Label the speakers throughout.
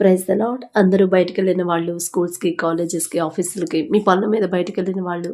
Speaker 1: Praise the lot అందరూ బయటకు వెళ్ళిన వాళ్ళు స్కూల్స్కి కాలేజెస్కి ఆఫీసులకి మీ పనుల మీద బయటికి వెళ్ళిన వాళ్ళు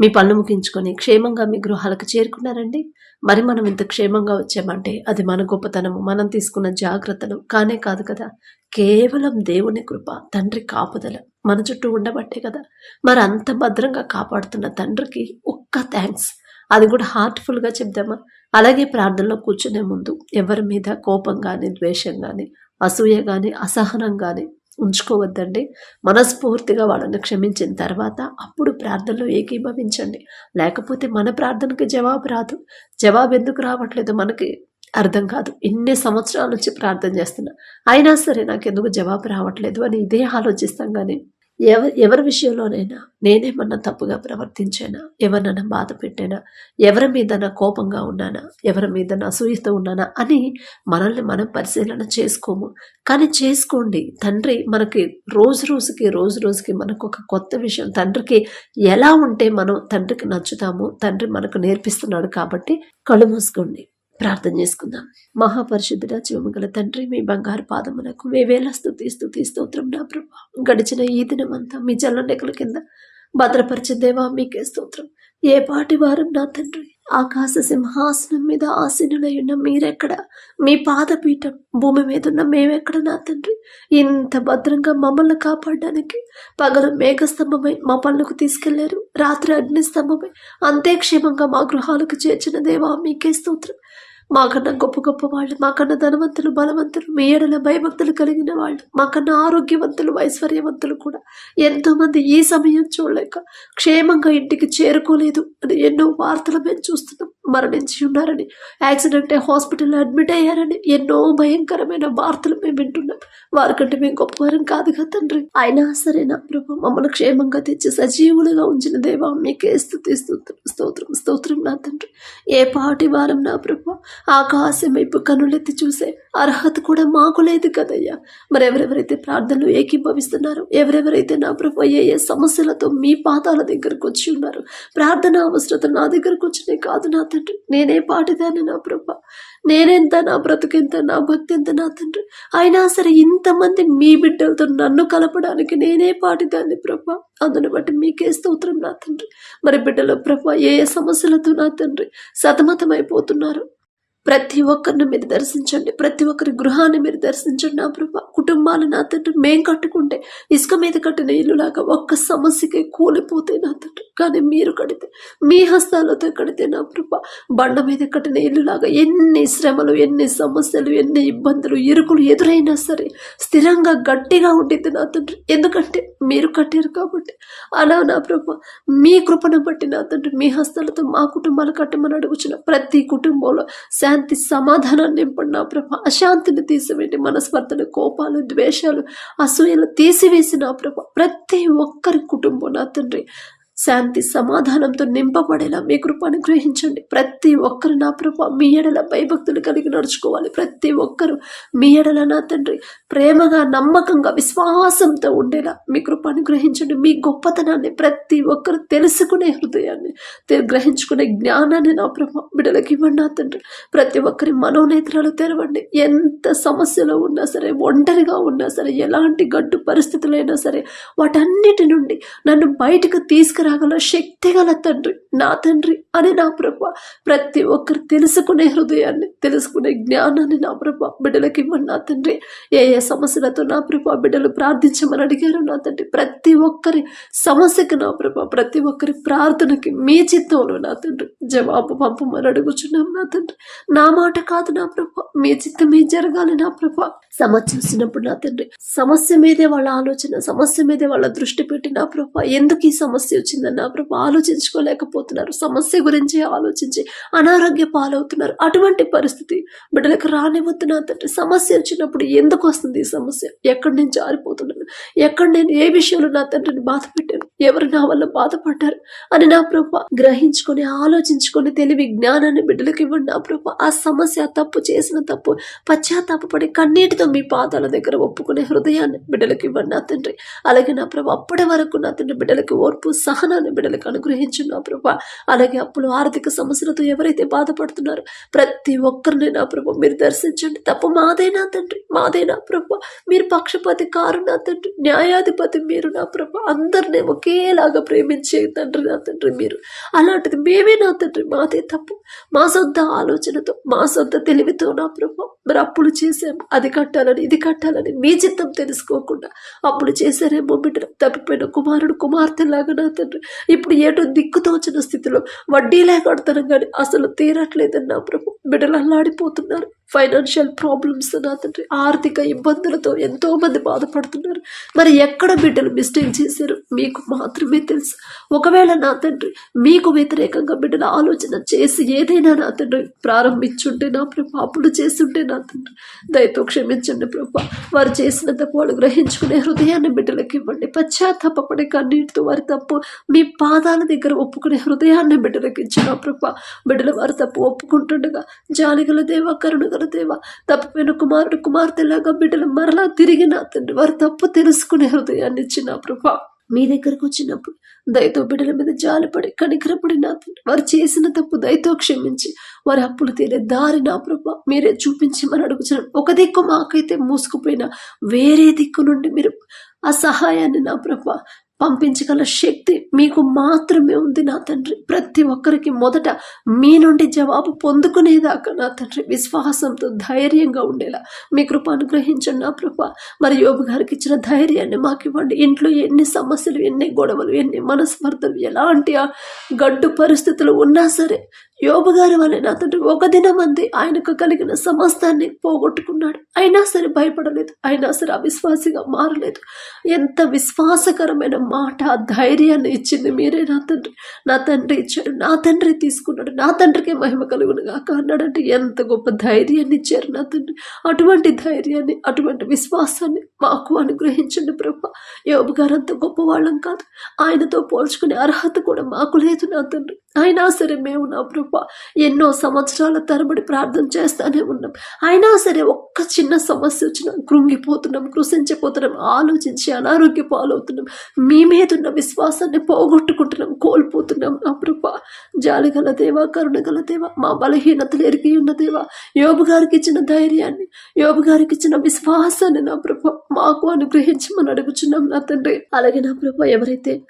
Speaker 1: మీ పనులు ముగించుకొని క్షేమంగా మీ గృహాలకు చేరుకున్నారండి. మరి మనం ఇంత క్షేమంగా వచ్చామంటే అది మన గొప్పతనము మనం తీసుకున్న జాగ్రత్తలు కానే కాదు కదా. కేవలం దేవుని కృప తండ్రి కాపుదల మన చుట్టూ ఉండబట్టే కదా. మరి అంత భద్రంగా కాపాడుతున్న తండ్రికి ఒక్క థ్యాంక్స్ అది కూడా హార్ట్ఫుల్గా చెప్దామా? అలాగే ప్రార్థనలో కూర్చునే ముందు ఎవరి మీద కోపం కానీ ద్వేషం కానీ అసూయ కానీ అసహనం కానీ ఉంచుకోవద్దండి. మనస్ఫూర్తిగా వాళ్ళని క్షమించిన తర్వాత అప్పుడు ప్రార్థనలో ఏకీభవించండి. లేకపోతే మన ప్రార్థనకి జవాబు రాదు. జవాబు ఎందుకు రావట్లేదు మనకి అర్థం కాదు. ఇన్ని సంవత్సరాల నుంచి ప్రార్థన చేస్తున్నా. అయినా సరే నాకు ఎందుకు జవాబు రావట్లేదు అని ఇదే ఆలోచిస్తాం కానీ ఎవరి ఎవరి విషయంలోనైనా నేనేమన్నా తప్పుగా ప్రవర్తించానా? ఎవరినైనా బాధ పెట్టానా? ఎవరి మీద నా కోపంగా ఉన్నానా? ఎవరి మీద నా అసూయతో ఉన్నానా? అని మనల్ని మనం పరిశీలన చేసుకోము. కానీ చేసుకోండి. తండ్రి మనకి రోజు రోజుకి రోజు రోజుకి మనకు ఒక కొత్త విషయం. తండ్రికి ఎలా ఉంటే మనం తండ్రికి నచ్చుతామో? తండ్రి మనకు నేర్పిస్తున్నాడు కాబట్టి కళ్ళు మూసుకోండి. ప్రార్థన చేసుకుందాం. మహాపరిశుద్ధుడ జీవమగల తండ్రి మీ బంగారు పాదములకు వేవేల స్థుతి స్థుతి స్తోత్రం నా ప్రభా. గడిచిన ఈ దినమంతా మీ జల్లనెకల కింద భద్రపరిచే దేవా మీకే స్తోత్రం. ఏ పాటి వారం నా తండ్రి? ఆకాశ సింహాసనం మీద ఆసీనులై ఉన్న మీరెక్కడ? మీ పాదపీఠం భూమి మీద ఉన్న మేమెక్కడ నా తండ్రి? ఇంత భద్రంగా మమ్మల్ని కాపాడడానికి పగలు మేఘస్తంభమై మా పనులకు తీసుకెళ్ళారు. రాత్రి అగ్నిస్తంభమై అంతే క్షేమంగా మా గృహాలకు చేర్చిన దేవా మీకే స్తోత్రం. మాకన్నా గొప్ప గొప్ప వాళ్ళు మాకన్నా ధనవంతులు బలవంతులు మీ ఏడల భయభక్తులు కలిగిన వాళ్ళు మాకన్నా ఆరోగ్యవంతులు ఐశ్వర్యవంతులు కూడా ఎంతోమంది ఈ సమయం చూడలేక క్షేమంగా ఇంటికి చేరుకోలేదు అని ఎన్నో వార్తలు మేము చూస్తున్నాం. మరణించి ఉన్నారని యాక్సిడెంట్ హాస్పిటల్ అడ్మిట్ అయ్యారని ఎన్నో భయంకరమైన వార్తలు మేము వింటున్నాం. వారికంటే మేము గొప్పవారం కాదు కదా తండ్రి? అయినా సరే నా ప్రభు మమ్మల్ని క్షేమంగా తెచ్చి సజీవులుగా ఉంచిన దేవా మీకే స్థుతి స్తోత్రం స్తోత్రం స్తోత్రం నా తండ్రి. ఏ పాటి వారం నా ప్రభు ఆకాశం వైపు కనులెత్తి చూసే అర్హత కూడా మాకు లేదు కదయ్యా. మరి ఎవరెవరైతే ప్రార్థనలు ఏకీభవిస్తున్నారో ఎవరెవరైతే నా ప్రభు ఏ ఏ సమస్యలతో మీ పాదాల దగ్గరకు వచ్చి ఉన్నారు ప్రార్థన అవసరత నా దగ్గరకు వచ్చినాయి కాదు నా తండ్రి. నేనే పాటిదాన్ని నా ప్రభ. నేనెంత నా బ్రతుకెంత నా భక్తి ఎంత నా తండ్రి. అయినా సరే ఇంతమంది మీ బిడ్డలతో నన్ను కలపడానికి నేనే పాటిదాన్ని ప్రభ. అందుని బట్టి మీకే స్తోత్రం నా తండ్రి. మరి బిడ్డలో ప్రభ ఏ ఏ సమస్యలతో నా తండ్రి సతమతమైపోతున్నారు ప్రతి ఒక్కరిని మీరు దర్శించండి. ప్రతి ఒక్కరి గృహాన్ని మీరు దర్శించండి. నా ప్రభా కుటుంబాలు నా తండ్రి మేం కట్టుకుంటే ఇసుక మీద కట్టిన ఇల్లులాగా ఒక్క సమస్యకే కూలిపోతే నా తండ్రి కానీ మీరు కడితే మీ హస్తాలతో కడితే నా ప్రభా బండ మీద కట్టిన ఇల్లులాగా ఎన్ని శ్రమలు ఎన్ని సమస్యలు ఎన్ని ఇబ్బందులు ఇరుకులు ఎదురైనా సరే స్థిరంగా గట్టిగా ఉండేది నా తండ్రి ఎందుకంటే మీరు కట్టారు కాబట్టి. అలా నా ప్రభా మీ కృపను బట్టి నా తండ్రి మీ హస్తాలతో మా కుటుంబాలు కట్టమని అడుగుచిన ప్రతి కుటుంబంలో శాంతి సమాధానాన్ని నింపండి? నా ప్రభ అశాంతిని తీసివేయండి. మనస్పర్ధలు కోపాలు ద్వేషాలు అసూయలు తీసివేసి నా ప్రభ ప్రతి ఒక్కరి కుటుంబం నా తండ్రి శాంతి సమాధానంతో నింపబడేలా మీ కృపను గ్రహించండి ప్రతి ఒక్కరు నా ప్రభ మీ ఎడల భయభక్తులు కలిగి నడుచుకోవాలి. ప్రతి ఒక్కరు మీ ఎడల నా తండ్రి ప్రేమగా నమ్మకంగా విశ్వాసంతో ఉండేలా మీ కృపను గ్రహించండి మీ గొప్పతనాన్ని ప్రతి ఒక్కరు తెలుసుకునే హృదయాన్ని గ్రహించుకునే జ్ఞానాన్ని నా ప్రభ బిడ్డలకి ఇవ్వండి నా తండ్రి. ప్రతి ఒక్కరి మనోనేత్రాలు తెరవండి. ఎంత సమస్యలో ఉన్నా సరే ఒంటరిగా ఉన్నా సరే ఎలాంటి గడ్డు పరిస్థితులైనా సరే వాటన్నిటి నుండి నన్ను బయటకు తీసుకురాగల శక్తి గల తండ్రి నా తండ్రి అని నా ప్రభ ప్రతి ఒక్కరు తెలుసుకునే హృదయాన్ని తెలుసుకునే జ్ఞానాన్ని నా ప్రభ బిడ్డలకి ఇవ్వండి నా తండ్రి. ఏ ఏ సమస్యలతో నా ప్రభ బిడ్డలు ప్రార్థించమని అడిగారు నా తండ్రి ప్రతి ఒక్కరి సమస్యకు నా ప్రభ ప్రతి ఒక్కరి ప్రార్థనకి మీ చిత్తంలో నా తండ్రి జవాబు పంపమని అడుగుచున్నాం నా తండ్రి. నా మాట కాదు నా ప్రభ మీ చిత్తమే జరగాలి నా ప్రభ. సమస్య వచ్చినప్పుడు నా తండ్రి సమస్య మీదే వాళ్ళ ఆలోచన సమస్య మీదే వాళ్ళ దృష్టి పెట్టి నా ప్రభా ఎందుకు ఈ సమస్య వచ్చిందని నా ప్రభా ఆలోచించుకోలేకపోతున్నారు. సమస్య గురించి ఆలోచించి అనారోగ్య పాలవుతున్నారు. అటువంటి పరిస్థితి బిడ్డలకు రానివద్దు నా తండ్రి. సమస్య వచ్చినప్పుడు ఎందుకు వస్తుంది ఈ సమస్య? ఎక్కడి నుంచి జారిపోతున్నాను ఎక్కడ నేను ఏ విషయంలో నా తండ్రిని బాధ పెట్టాను? ఎవరు నా వల్ల బాధపడ్డారు? అని నా ప్రభ గ్రహించుకొని ఆలోచించుకొని తెలివి జ్ఞానాన్ని బిడ్డలకు ఇవ్వండి నా ప్రభ. ఆ సమస్య తప్పు చేసిన తప్పు పశ్చాత్తాపడి కన్నీటితో మీ పాదాల దగ్గర ఒప్పుకునే హృదయాన్ని బిడ్డలకు ఇవ్వండి నా తండ్రి. అలాగే నా ప్రభు అప్పటి వరకు నా తండ్రి బిడ్డలకి ఓర్పు సహనాన్ని బిడ్డలకు అనుగ్రహించు నా ప్రభా. అలాగే అప్పులు ఆర్థిక సమస్యలతో ఎవరైతే బాధపడుతున్నారో ప్రతి ఒక్కరిని నా ప్రభు మీరు దర్శించండి. తప్పు మాదేనా తండ్రి? మాదేనా ప్రభు? మీరు పక్షపాతి కారు నా తండ్రి. న్యాయాధిపతి మీరు నా ప్రభు. అందరినీ ఒకేలాగా ప్రేమించే తండ్రి నా తండ్రి మీరు. అలాంటిది మేమే నా తండ్రి మాదే తప్పు. మా సొంత ఆలోచనతో మా సొంత తెలివితో నా ప్రభు మరి అప్పులు చేసాము అది కట్టాలని ఇది కట్టాలని మీ చిత్తం తెలుసుకోకుండా అప్పుడు చేశారేమో బిడ్డ తప్పిపోయిన కుమారుడు కుమార్తెలాగా నా తండ్రి. ఇప్పుడు ఏటో దిక్కుతోచిన స్థితిలో వడ్డీ లేకడతాను కానీ అసలు తీరట్లేదని నా ప్రభు. బిడ్డలు అల్లాడిపోతున్నారు ఫైనాన్షియల్ ప్రాబ్లమ్స్ నా తండ్రి ఆర్థిక ఇబ్బందులతో ఎంతోమంది బాధపడుతున్నారు. మరి ఎక్కడ బిడ్డలు మిస్టేక్ చేశారు? మీకు మాత్రమే తెలుసు. ఒకవేళ నా తండ్రి మీకు వ్యతిరేకంగా బిడ్డల ఆలోచన చేసి ఏదైనా నా తండ్రి ప్రారంభించుంటే నా ప్రభా అప్పుడు చేస్తుంటే నా తండ్రి దయతో క్షమించండి ప్రభా. వారు చేసిన తప్పు వాళ్ళు గ్రహించుకునే హృదయాన్ని బిడ్డలకు ఇవ్వండి. పశ్చాత్తాపడే కన్నీటితో వారి తప్పు మీ పాదాల దగ్గర ఒప్పుకునే హృదయాన్ని బిడ్డలకు ఇచ్చిన ప్రభా. బిడ్డలు వారి తప్పు ఒప్పుకుంటుండగా జాలిగల దేవ కరుణగల దేవ తప్పిపోయిన కుమారుడు కుమార్తెలాగా బిడ్డలు మరలా తిరిగి నా తండ్రి వారి తప్పు తెలుసుకునే హృదయాన్ని ఇచ్చిన ప్రభా. మీ దగ్గరకు వచ్చినప్పుడు దయతో బిడ్డల మీద జాలిపడి కనికరపడి నా తండ్రి వారు చేసిన తప్పు దయతో క్షమించి వారి అప్పులు తీరే దారి నా ప్రభా. మీరే చూపించమని అడుగుతున్నాను ఒక దిక్కు మాకైతే మూసుకుపోయిన వేరే దిక్కు నుండి మీరు ఆ సహాయాన్ని నా ప్రభా పంపించగల శక్తి మీకు మాత్రమే ఉంది నా తండ్రి. ప్రతి ఒక్కరికి మొదట మీ నుండి జవాబు పొందుకునేదాకా నా తండ్రి విశ్వాసంతో ధైర్యంగా ఉండేలా. మీ కృప అనుగ్రహించండి నా కృప మరి యోగు గారికి ఇచ్చిన ధైర్యాన్ని మాకు ఇవ్వండి. ఇంట్లో ఎన్ని సమస్యలు ఎన్ని గొడవలు ఎన్ని మనస్పర్ధలు ఎలాంటి గడ్డు పరిస్థితులు ఉన్నా సరే యోబు గారి వలె నా తండ్రి ఒక దినం అంది ఆయనకు కలిగిన సమస్తాన్ని పోగొట్టుకున్నాడు. అయినా సరే భయపడలేదు. అయినా సరే అవిశ్వాసిగా మారలేదు. ఎంత విశ్వాసకరమైన మాట ధైర్యాన్ని ఇచ్చింది మీరే. నా తండ్రి నా తండ్రి ఇచ్చాడు నా తండ్రి తీసుకున్నాడు. నా తండ్రికే మహిమ కలుగును కాక అన్నాడంటే ఎంత గొప్ప ధైర్యాన్ని ఇచ్చారు నా తండ్రి. అటువంటి ధైర్యాన్ని అటువంటి విశ్వాసాన్ని మాకు అనుగ్రహించండి ప్రభ. యోబు గారు అంత గొప్పవాళ్ళం కాదు. ఆయనతో పోల్చుకునే అర్హత కూడా మాకు లేదు నా తండ్రి. అయినా సరే మేము నా ప్రభ ఎన్నో సంవత్సరాల తరబడి ప్రార్థన చేస్తానే ఉన్నాం. అయినా సరే ఒక్క చిన్న సమస్య వచ్చినా కృంగిపోతున్నాం కృషించిపోతున్నాం ఆలోచించి అనారోగ్య పాలవుతున్నాం. మీ మీద ఉన్న విశ్వాసాన్ని పోగొట్టుకుంటున్నాం కోల్పోతున్నాం నా ప్రభ. జాలిగల దేవా కరుణగల దేవా మా బలహీనతలు ఎరిగి ఉన్న దేవా. యోబు గారికి ఇచ్చిన ధైర్యాన్ని యోబు గారికి ఇచ్చిన విశ్వాసాన్ని నా ప్రభ మాకు అనుగ్రహించమని అడుగుచున్నాం నా తండ్రి. అలాగే నా ప్రభ ఎవరైతే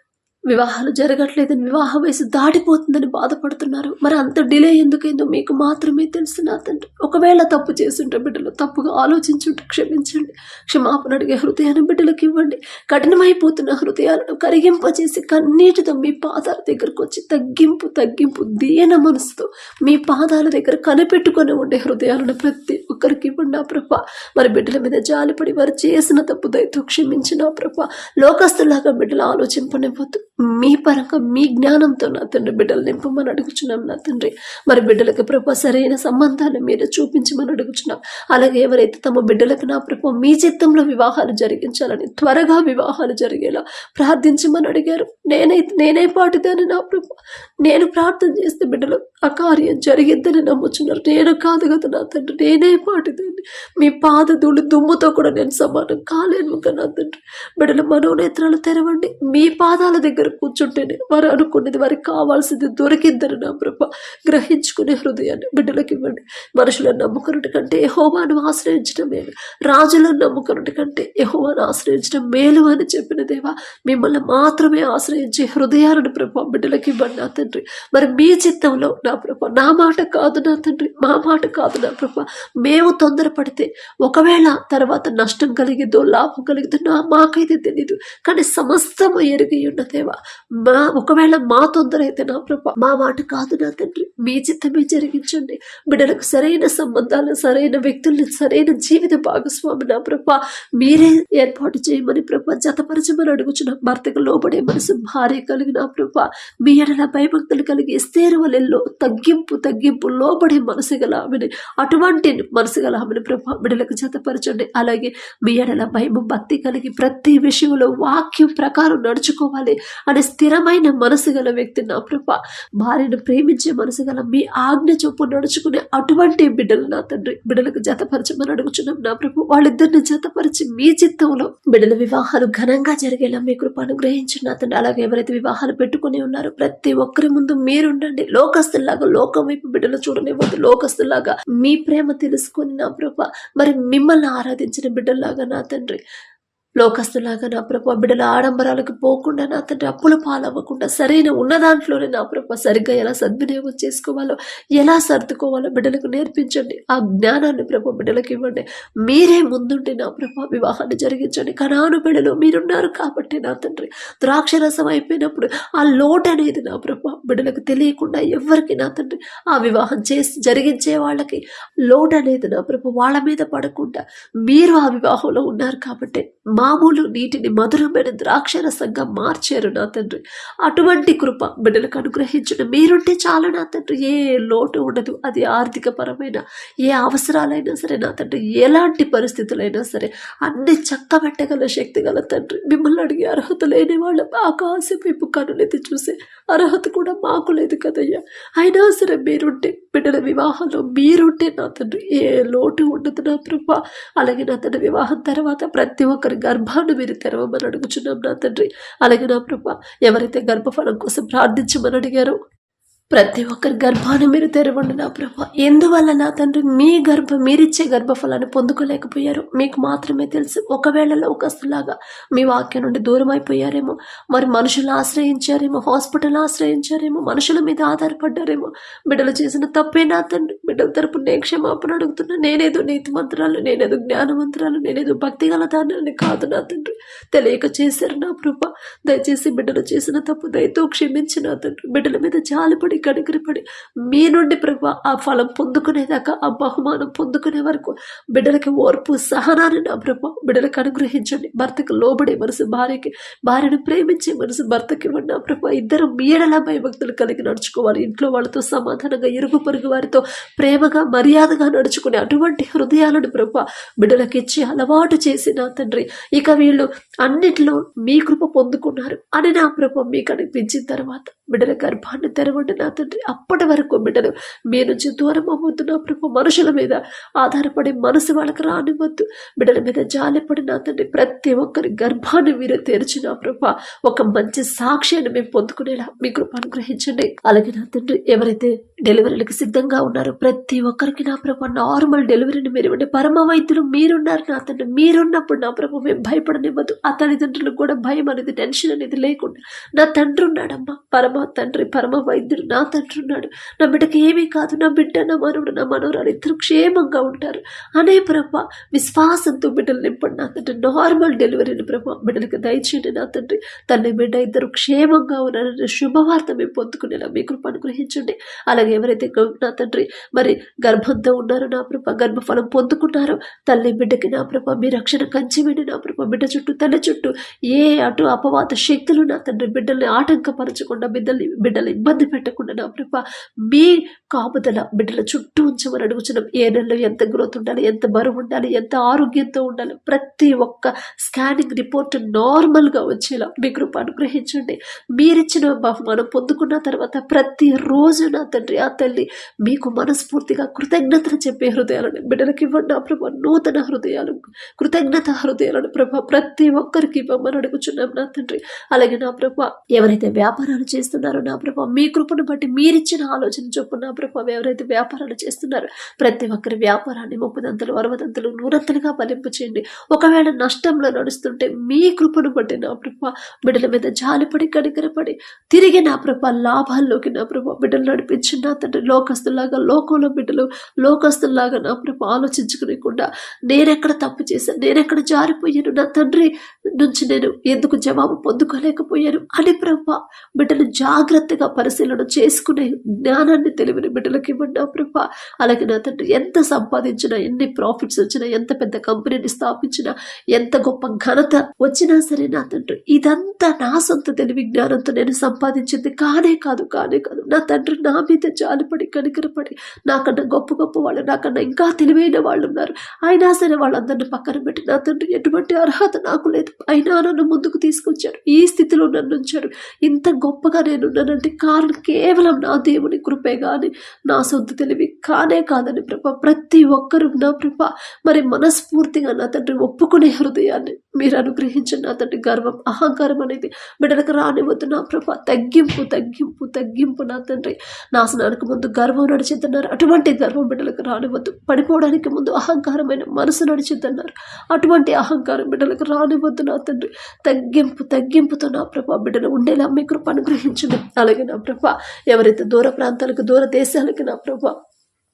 Speaker 1: వివాహాలు జరగట్లేదని వివాహ వయసు దాటిపోతుందని బాధపడుతున్నారు. మరి అంత డిలే ఎందుకైందో మీకు మాత్రమే తెలుసు నా తండ్రి. ఒకవేళ తప్పు చేస్తుంటే బిడ్డలు తప్పుగా ఆలోచించుంటే క్షమించండి. క్షమాపణ అడిగే హృదయాన్ని బిడ్డలకు ఇవ్వండి. కఠినమైపోతున్న హృదయాలను కరిగింపచేసి కన్నీటితో మీ పాదాల దగ్గరకు వచ్చి తగ్గింపు తగ్గింపు దీన మనసుతో మీ పాదాల దగ్గర కనిపెట్టుకొని ఉండే హృదయాలను ప్రతి ఒక్కరికి ఇవ్వండి నా ప్రభ. మరి బిడ్డల మీద జాలిపడి వారు చేసిన తప్పు దయతో క్షమించిన ప్రభ. లోకస్తులాగా బిడ్డలు ఆలోచింపనివ్వద్దు. మీ పరంగా మీ జ్ఞానంతో నా తండ్రి బిడ్డలు నింపమని అడుగుచున్నాం నా తండ్రి. మరి బిడ్డలకు ప్రభ సరైన సంబంధాలు మీరు చూపించమని అడుగుచున్నాం. అలాగే ఎవరైతే తమ బిడ్డలకు నా ప్రభ మీ చిత్తంలో వివాహాలు జరిగించాలని త్వరగా వివాహాలు జరిగేలా ప్రార్థించమని అడిగారు. నేనైతే నేనే పాటిదాన్ని నా ప్రభ నేను ప్రార్థన చేస్తే బిడ్డలు ఆ కార్యం జరిగిద్దని నమ్ముచున్నారు. నేను కాదు కదా నా తండ్రి నేనే పాటిదాన్ని మీ పాదధూళి దుమ్ముతో కూడా నేను సమానం కాలేను కదా నా తండ్రి. బిడ్డల మనోనేత్రాలు తెరవండి. మీ పాదాల దగ్గర కూర్చుంటేనే వారు అనుకునేది వారికి కావాల్సింది దొరికిద్దని నా ప్రభ. గ్రహించుకునే హృదయాన్ని బిడ్డలకు ఇవ్వండి. మనుషులను నమ్ముకున్నట్టు కంటే యహోవాను ఆశ్రయించడం మేలు రాజులను నమ్ముకున్నట్టు కంటే యహోవాను ఆశ్రయించడం మేలు అని చెప్పిన దేవా మిమ్మల్ని మాత్రమే ఆశ్రయించే హృదయాలను ప్రభ బిడ్డలకు ఇవ్వండి నా తండ్రి. మరి మీ చిత్తంలో నా ప్రభ నా మాట కాదు నా తండ్రి మా మాట కాదు నా ప్రభ. మేము తొందరపడితే ఒకవేళ తర్వాత నష్టం కలిగిద్దో లాభం కలిగిద్దో నా మాకైతే తెలీదు. కానీ సమస్తము ఎరిగి ఉన్న దేవా మా ఒకవేళ మా తొందర అయితే నా ప్రభ మా మాట కాదు నా తండ్రి. మీ చిత్తమే జరిగించండి. బిడ్డలకు సరైన సంబంధాలు సరైన వ్యక్తుల్ని సరైన జీవిత భాగస్వామి నా ప్రభ. మీరే ఏర్పాటు చేయమని ప్రభ జతపరచమని అడుగుచున్న భర్తకు లోబడే మనసు భార్య కలిగిన ప్రభ. మీ ఎడల భయభక్తులు కలిగి ఎస్తేరు తగ్గింపు తగ్గింపు లోబడే మనసు గల ఆమెని అటువంటి మనసు గల ఆమెను ప్రభ బిడ్డలకు జతపరచండి. అలాగే మీ ఎడల భయము భక్తి కలిగి ప్రతి విషయంలో వాక్యం ప్రకారం నడుచుకోవాలి. అనే స్థిరమైన మనసు గల వ్యక్తి నా ప్రభ. భార్యను ప్రేమించే మనసు గల మీ ఆజ్ఞ చొప్పు నడుచుకునే అటువంటి బిడ్డలు నా తండ్రి. బిడ్డలకు జతపరచమని అడుగుచున్నాం నా ప్రభు. వాళ్ళిద్దరిని జతపరిచి మీ చిత్తంలో బిడ్డల వివాహాలు ఘనంగా జరిగేలా మీ కృప అనుగ్రహించండి నా తండ్రి. అలాగే ఎవరైతే వివాహాలు పెట్టుకుని ఉన్నారో ప్రతి ఒక్కరి ముందు మీరుండండి. లోకస్తులాగా లోకం వైపు బిడ్డలు చూడనివ్వద్దు. లోకస్తుల్లాగా మీ ప్రేమ తెలుసుకొని నా ప్రభ. మరి మిమ్మల్ని ఆరాధించిన బిడ్డల్లాగా నా తండ్రి. లోకస్తులాగా నా ప్రభు బిడ్డల ఆడంబరాలకు పోకుండా నా తండ్రి అప్పుల పాలవ్వకుండా సరైన ఉన్న దాంట్లోనే నా ప్రభు సరిగ్గా ఎలా సద్వినియోగం చేసుకోవాలో ఎలా సర్దుకోవాలో బిడ్డలకు నేర్పించండి. ఆ జ్ఞానాన్ని ప్రభు బిడ్డలకు ఇవ్వండి. మీరే ముందుండి నా ప్రభు వివాహాన్ని జరిగించండి. కనాను బిడ్డలు మీరున్నారు కాబట్టి నా తండ్రి ద్రాక్షరసం అయిపోయినప్పుడు ఆ లోటు అనేది నా ప్రభు బిడ్డలకు తెలియకుండా ఎవరికి నా తండ్రి ఆ వివాహం చేసి జరిగించే వాళ్ళకి లోటు అనేది నా ప్రభు వాళ్ళ మీద పడకుండా మీరు ఆ వివాహంలో ఉన్నారు కాబట్టి మా మామూలు నీటిని మధురమైన ద్రాక్షరసంగా మార్చారు నా తండ్రి. అటువంటి కృప బిడ్డలకు అనుగ్రహించిన మీరుంటే చాలు నా తండ్రి. ఏ లోటు ఉండదు. అది ఆర్థిక పరమైన ఏ అవసరాలైనా సరే నా తండ్రి. ఎలాంటి పరిస్థితులైనా సరే అన్ని చక్కబెట్టగల శక్తి గల తండ్రి. మిమ్మల్ని అడిగే అర్హత లేని వాళ్ళ ఆకాశం వైపు కనులైతే చూసే అర్హత కూడా మాకు లేదు కదయ్యా. అయినా సరే మీరుంటే బిడ్డల వివాహంలో మీరుంటే నా తండ్రి ఏ లోటు ఉండదు నా ప్రభ. అలాగే నా తండ్రి వివాహం తర్వాత ప్రతి ఒక్కరి గర్భాన్ని మీరు తెరవమని అడుగుచున్నాం నా తండ్రి. అలాగే నా ప్రభ ఎవరైతే గర్భఫలం కోసం ప్రార్థించమని అడిగారో ప్రతి ఒక్కరి గర్భాన్ని మీరు తెరవండి నా ప్రభా. ఎందువల్ల నా తండ్రి మీ గర్భం మీరిచ్చే గర్భఫలాన్ని పొందుకోలేకపోయారు? మీకు మాత్రమే తెలుసు ఒకవేళ లోకస్తులాగా మీ వాక్యం నుండి దూరం అయిపోయారేమో మరి మనుషులు ఆశ్రయించారేమో హాస్పిటల్ ఆశ్రయించారేమో మనుషుల మీద ఆధారపడ్డారేమో బిడ్డలు చేసిన తప్పే నా తండ్రి. బిడ్డల తరపు నేను క్షమాపణ అడుగుతున్నా నేనేదో నీతి మంత్రాలు నేనేదో జ్ఞానమంత్రాలు నేనేదో భక్తి గల దానాన్ని కాదు నా తండ్రి. తెలియక చేశారు నా ప్రభ. దయచేసి బిడ్డలు చేసిన తప్పు దయతో క్షమించి నా తండ్రి. బిడ్డల మీద జాలిపడి కనికరపడి మీ నుండి ప్రభు ఆ ఫలం పొందుకునేదాకా ఆ బహుమానం పొందుకునే వరకు బిడ్డలకి ఓర్పు సహనాన్ని నా ప్రభు బిడ్డలకు అనుగ్రహించండి. భర్తకు లోబడే మనసు భార్యకి భార్యను ప్రేమించే మనసు భర్తకి ఇవ్వండి నా ప్రభు ఇద్దరు మీడలా భయభక్తులు కలిగి నడుచుకోవాలి. ఇంట్లో వాళ్ళతో సమాధానంగా ఇరుగు పొరుగు వారితో ప్రేమగా మర్యాదగా నడుచుకునే అటువంటి హృదయాలను ప్రభు బిడ్డలకి ఇచ్చి అలవాటు చేసి నా తండ్రి ఇక వీళ్ళు అన్నిట్లో మీ కృప పొందుకున్నారు అని నా ప్రభు మీకు అనిపించిన తర్వాత బిడ్డల గర్భాన్ని తెరవండి నా తండ్రి అప్పటి వరకు బిడ్డలు. మీ నుంచి దూరం అవ్వద్దు నా ప్రభు మనుషుల మీద ఆధారపడి మనసు వాళ్ళకి రానివ్వద్దు. బిడ్డల మీద జాలిపడి నా తండ్రి ప్రతి ఒక్కరి గర్భాన్ని మీరే తెరిచి నా ఒక మంచి సాక్ష్యాన్ని మేము పొందుకునేలా మీ కృప అనుగ్రహించండి. అలాగే నా తండ్రి ఎవరైతే డెలివరీలకు సిద్ధంగా ఉన్నారో ప్రతి ఒక్కరికి నా ప్రభు నార్మల్ డెలివరీని మీరు ఇవ్వండి. పరమ వైద్యులు మీరున్నారు నా తండ్రి మీరున్నప్పుడు నా ప్రభు మేము భయపడనివ్వద్దు. ఆ తల్లిదండ్రులకు కూడా భయం అనేది టెన్షన్ అనేది లేకుండా. నా తండ్రి ఉన్నాడమ్మా పరమ తండ్రి పరమ వైద్యుడు నా నా తండ్రి ఉన్నాడు నా బిడ్డకి ఏమీ కాదు. నా బిడ్డ నా మనవుడు నా మనవరాలు ఇద్దరు క్షేమంగా ఉంటారు. అనే ప్రభ విశ్వాసంతో బిడ్డలు నింపండి నా తండ్రి. నార్మల్ డెలివరీని ప్రభ బిడ్డలకి దయచేయండి నా తండ్రి. తల్లి బిడ్డ ఇద్దరు క్షేమంగా ఉన్నారని శుభవార్త మేము పొందుకునేలా మీ కృప అనుగ్రహించండి. అలాగే ఎవరైతే నా తండ్రి మరి గర్భంతో ఉన్నారో నా ప్రభ గర్భఫలం పొందుకున్నారో తల్లి బిడ్డకి నా ప్రభ మీ రక్షణ కంచివేండి నా ప్రభ. బిడ్డ చుట్టూ తల్లి చుట్టూ ఏ అటు అపవాత శక్తులు నా తండ్రి బిడ్డల్ని ఆటంకపరచకుండా బిడ్డల్ని బిడ్డలు ఇబ్బంది పెట్టకుండా నా ప్రభ మీ కాపుదల బిడ్డల చుట్టూ ఉంచమని అడుగుతున్నాం ఏ నెలలో ఎంత గ్రోత్ ఉండాలి ఎంత బరువు ఉండాలి ఎంత ఆరోగ్యంతో ఉండాలి ప్రతి ఒక్క స్కానింగ్ రిపోర్ట్ నార్మల్గా వచ్చేలా మీ కృప అనుగ్రహించండి. మీరిచ్చిన బహుమానం పొందుకున్న తర్వాత ప్రతి రోజు నా తండ్రి ఆ తల్లి మీకు మనస్ఫూర్తిగా కృతజ్ఞతలు చెప్పే హృదయాలను బిడ్డలకు ఇవ్వండి. నా ప్రభ నూతన హృదయాలు కృతజ్ఞత హృదయాలను ప్రభ ప్రతి ఒక్కరికి ఇవ్వమని అడుగుచున్నాం నా తండ్రి. అలాగే నా ప్రభ ఎవరైతే వ్యాపారాలు చేస్తున్నారో నా ప్రభ మీ కృపను కాబట్టి మీరిచ్చిన ఆలోచన చొప్పున నా ఎవరైతే వ్యాపారాలు చేస్తున్నారో ప్రతి ఒక్కరి వ్యాపారాన్ని ముప్పదంతలు అరవదంతలు నూరంతలుగా బలింపు చేయండి. ఒకవేళ నష్టంలో నడుస్తుంటే మీ కృపను బట్టి నా ప్రభ బిడ్డల మీద జాలిపడి కనికరపడి తిరిగి నా ప్రభ లాభాల్లోకి నా ప్రభ బిడ్డలు నడిపించి నా తండ్రి లోకస్తులాగా లోకంలో బిడ్డలు లోకస్తులాగా నా ప్రభ ఆలోచించుకునేకుండా నేనెక్కడ తప్పు చేశాను నేనెక్కడ జారిపోయాను నా తండ్రి నుంచి నేను ఎందుకు జవాబు పొందుకోలేకపోయాను అని ప్రభ బిడ్డలు జాగ్రత్తగా పరిశీలన చేసుకునే జ్ఞానాన్ని తెలివిని బిడ్డలకు ఇవ్వండి నా ప్రభా. అలాగే నా తండ్రి ఎంత సంపాదించినా ఎన్ని ప్రాఫిట్స్ వచ్చినా ఎంత పెద్ద కంపెనీని స్థాపించినా ఎంత గొప్ప ఘనత వచ్చినా సరే నా తండ్రి ఇదంతా నా సొంత తెలివి జ్ఞానంతో నేను సంపాదించింది కానే కాదు కానే కాదు. నా తండ్రి నా మీద జాలిపడి కనికరపడి నాకన్నా గొప్ప గొప్ప వాళ్ళు నాకన్నా ఇంకా తెలివైన వాళ్ళు ఉన్నారు. అయినా సరే వాళ్ళందరిని పక్కన పెట్టి నా తండ్రి ఎటువంటి అర్హత నాకు లేదు. అయినా నన్ను ముందుకు తీసుకొచ్చారు. ఈ స్థితిలో నన్ను ఉంచారు. ఇంత గొప్పగా నేనున్నానంటే కారణం కేవలం కేవలం నా దేవుని కృపే కానీ నా సొంత తెలివి కానే కాదని ప్రభ ప్రతి ఒక్కరూ నా ప్రభ మరి మనస్ఫూర్తిగా నా తండ్రి ఒప్పుకునే హృదయాన్ని మీరు అనుగ్రహించిన నా తండ్రి గర్వం అహంకారం అనేది బిడ్డలకు రానివద్దు నా ప్రభ. తగ్గింపు తగ్గింపు తగ్గింపు నా తండ్రి. నాశనానికి ముందు గర్వం నడిచిద్దన్నారు. అటువంటి గర్వం బిడ్డలకు రానివద్దు. పడిపోవడానికి ముందు అహంకారమైన మనసు నడిచిద్దన్నారు. అటువంటి అహంకారం బిడ్డలకు రానివద్దు నా తండ్రి. తగ్గింపు తగ్గింపుతో నా ప్రభ బిడ్డలు ఉండేలా మీ కృప అనుగ్రహించండి. అలాగే నా ప్రభ ఎవరైతే దూర ప్రాంతాలకు దూర దేశాలకి నా ప్రభా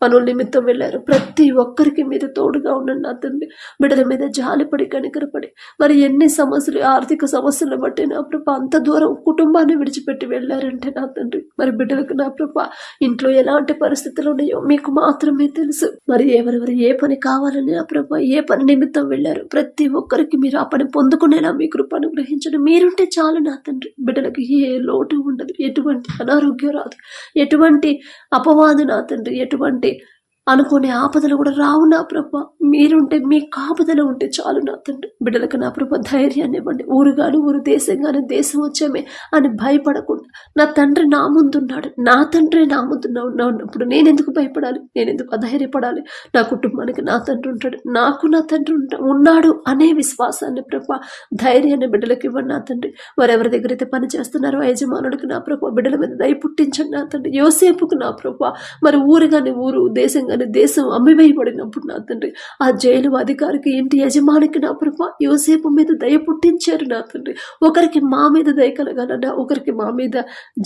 Speaker 1: పనుల నిమిత్తం వెళ్ళారు. ప్రతి ఒక్కరికి మీరు తోడుగా ఉండండి నా తండ్రి. బిడ్డల మీద జాలిపడి కనికరపడి. మరి ఎన్ని సమస్యలు ఆర్థిక సమస్యలు బట్టి నా ప్రభ అంత దూరం కుటుంబాన్ని విడిచిపెట్టి వెళ్ళారంటే నా తండ్రి. మరి బిడ్డలకు నా ప్రభ ఇంట్లో ఎలాంటి పరిస్థితులు ఉన్నాయో మీకు మాత్రమే తెలుసు. మరి ఎవరెవరు ఏ పని కావాలని నా ప్రభ ఏ పని నిమిత్తం వెళ్ళారు? ప్రతి ఒక్కరికి మీరు ఆ పని పొందుకునేలా మీ కృప అనుగ్రహించడం. మీరుంటే చాలు నా తండ్రి. బిడ్డలకు ఏ లోటు ఉండదు. ఎటువంటి అనారోగ్యం రాదు. ఎటువంటి అపవాదు నా తండ్రి. ఎటువంటి ante అనుకునే ఆపదలు కూడా రావు నా ప్రభ. మీరుంటే మీ కాపుదల ఉంటే చాలు నా తండ్రి. బిడ్డలకు నా ప్రభ ధైర్యాన్ని ఇవ్వండి. ఊరుగాను ఊరు దేశంగానే దేశం వచ్చామే అని భయపడకుండా నా తండ్రి నా ముందున్నాడు. నా తండ్రి నా ముందున్నా ఉన్నా ఉన్నప్పుడు నేను ఎందుకు భయపడాలి? నేను ఎందుకు అధైర్యపడాలి? నా కుటుంబానికి నా తండ్రి ఉంటాడు. నాకు నా తండ్రి ఉన్నాడు అనే విశ్వాసాన్ని ప్రభ ధైర్యాన్ని బిడ్డలకు ఇవ్వండి నా తండ్రి. వారెవరి దగ్గర అయితే పని చేస్తున్నారో యజమానుడికి నా ప్రభ బిడ్డల మీద దయ పుట్టించండి నా తండ్రి. యోసేపుకు నా ప్రభ. మరి ఊరు కానీ ఊరు దేశం కానీ దేశం అమ్మివేయబడినప్పుడు నా తండ్రి ఆ జైలు అధికారికి ఇంటి యజమానికి నా ప్రభ యోసేపు మీద దయ పుట్టించారు నా తండ్రి. ఒకరికి మా మీద దయ కలగాలన్నా ఒకరికి మా మీద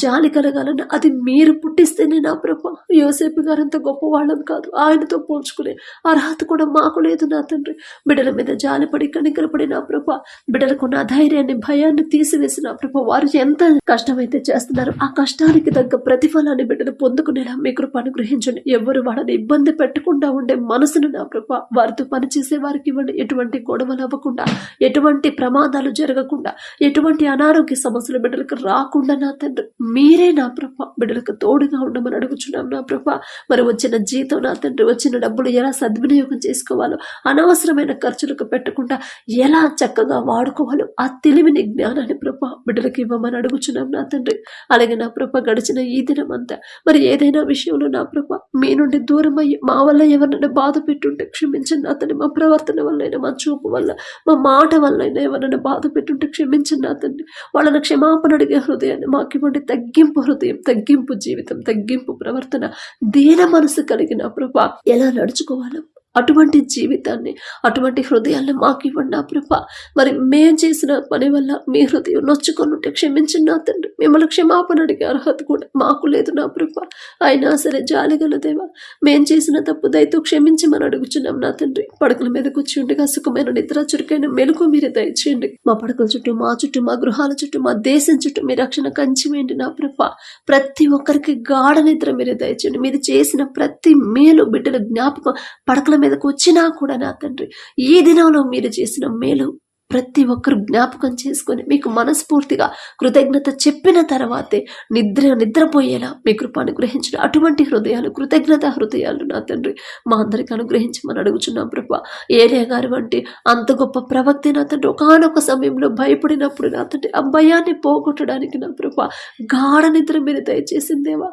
Speaker 1: జాలి కలగాలన్నా అది మీరు పుట్టిస్తేనే నా ప్రభ. యోసేపు గారు అంత గొప్పవాళ్ళం కాదు ఆయనతో పోల్చుకునే అర్హత కూడా మాకు లేదు నా తండ్రి. బిడ్డల మీద జాలిపడి కనికలపడి నా ప్రభ బిడ్డలకు నా ధైర్యాన్ని భయాన్ని తీసివేసి నా ప్రభ వారు ఎంత కష్టమైతే చేస్తున్నారో ఆ కష్టానికి తగ్గ ప్రతిఫలాన్ని బిడ్డలు పొందుకునేలా మీ కృప అనుగ్రహించండి ఎవరు వాళ్ళని ఇబ్బంది పెట్టకుండా ఉండే మనసును నా ప్రభ వారితో పనిచేసే వారికి ఇవ్వండి. ఎటువంటి గొడవలు అవ్వకుండా ఎటువంటి ప్రమాదాలు జరగకుండా ఎటువంటి అనారోగ్య సమస్యలు బిడ్డలకు రాకుండా నా తండ్రి మీరే నా ప్రభ బిడ్డలకు తోడుగా ఉండమని అడుగుచున్నాం నా ప్రభ. మరి వచ్చిన జీతం నా తండ్రి వచ్చిన డబ్బులు ఎలా సద్వినియోగం చేసుకోవాలో అనవసరమైన ఖర్చులకు పెట్టకుండా ఎలా చక్కగా వాడుకోవాలో ఆ తెలివిని జ్ఞానాన్ని ప్రభ బిడ్డలకు ఇవ్వమని అడుగుచున్నాం నా తండ్రి. అలాగే నా ప్రభ గడిచిన ఈ దినం అంతా మరి ఏదైనా విషయంలో నా ప్రభ మీ నుండి దూరం మా వల్ల ఎవరినైనా బాధ పెట్టుంటే క్షమించండి అతన్ని మా ప్రవర్తన వల్లైనా మా చూపు వల్ల మా మాట వల్లైనా ఎవరైనా బాధ పెట్టుంటే క్షమించండి అతన్ని. వాళ్ళని క్షమాపణ అడిగే హృదయాన్ని మాకు ఇవ్వండి తగ్గింపు హృదయం తగ్గింపు జీవితం తగ్గింపు ప్రవర్తన దీన మనసు కలిగిన ప్రభా ఎలా నడుచుకోవాలో అటువంటి జీవితాన్ని అటువంటి హృదయాన్ని మాకు ఇవ్వండి నా ప్రభ. మరి మేం చేసిన పని వల్ల మీ హృదయం నొచ్చుకొని ఉంటే క్షమించండి నా తండ్రి. మిమ్మల్ని క్షమాపణ అడిగే అర్హత కూడా మాకు లేదు నా ప్రభ. అయినా సరే జాలిగలదేవా మేం చేసిన తప్పు దయతో క్షమించమని అడుగుచున్నాం నా తండ్రి. పడకల మీద కూర్చి ఉండగా సుఖమైన నిద్ర చురుకైన మెలకు మీరే దయచేయండి. మా పడకల చుట్టూ మా చుట్టూ మా గృహాల చుట్టూ మా దేశం చుట్టూ మీ రక్షణ కంచివేయండి నా ప్రభ. ప్రతి ఒక్కరికి గాఢ నిద్ర మీరే దయచేయండి. మీరు చేసిన ప్రతి మేలు బిడ్డల జ్ఞాపకం పడకల మీదకు వచ్చినా కూడా నా తండ్రి ఈ దినంలో మీరు చేసిన మేలు ప్రతి ఒక్కరు జ్ఞాపకం చేసుకొని మీకు మనస్ఫూర్తిగా కృతజ్ఞత చెప్పిన తర్వాతే నిద్ర నిద్రపోయేలా మీ కృప అనుగ్రహించిన అటువంటి హృదయాలు కృతజ్ఞత హృదయాలు నా తండ్రి మా అందరికి అనుగ్రహించమని అడుగుచున్నాం ప్రభా. ఏలియా గారు వంటి అంత గొప్ప ప్రవక్తి నా తండ్రి ఒకనొక సమయంలో భయపడినప్పుడు నా తండ్రి ఆ భయాన్ని పోగొట్టడానికి నా ప్రభా గాఢ నిద్ర మీరు దయచేసిందేవా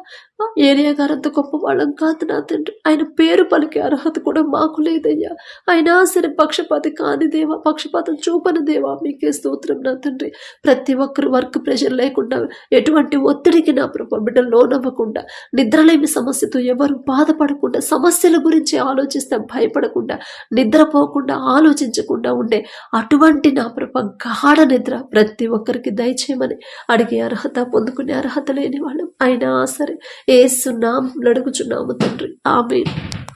Speaker 1: ఏరియా గారు అంత గొప్ప వాళ్ళం కాదు నా తండ్రి. ఆయన పేరు పలికే అర్హత కూడా మాకు లేదయ్యా. అయినా సరే పక్షపాతి కాని దేవా పక్షపాతం చూపని దేవా. మీకే స్తోత్రం నా తండ్రి. ప్రతి ఒక్కరు వర్క్ ప్రెషర్ లేకుండా ఎటువంటి ఒత్తిడికి నా ప్రభ బిడ్డ లోనవ్వకుండా నిద్రలేమి సమస్యతో ఎవరు బాధపడకుండా సమస్యల గురించి ఆలోచిస్తే భయపడకుండా నిద్రపోకుండా ఆలోచించకుండా ఉండే అటువంటి నా ప్రభ గాఢ నిద్ర ప్రతి ఒక్కరికి దయచేయమని అడిగే అర్హత పొందుకునే అర్హత లేని వాళ్ళం. అయినా సరే ఏసునాం నడుగుచున్నాము తండ్రి. ఆమె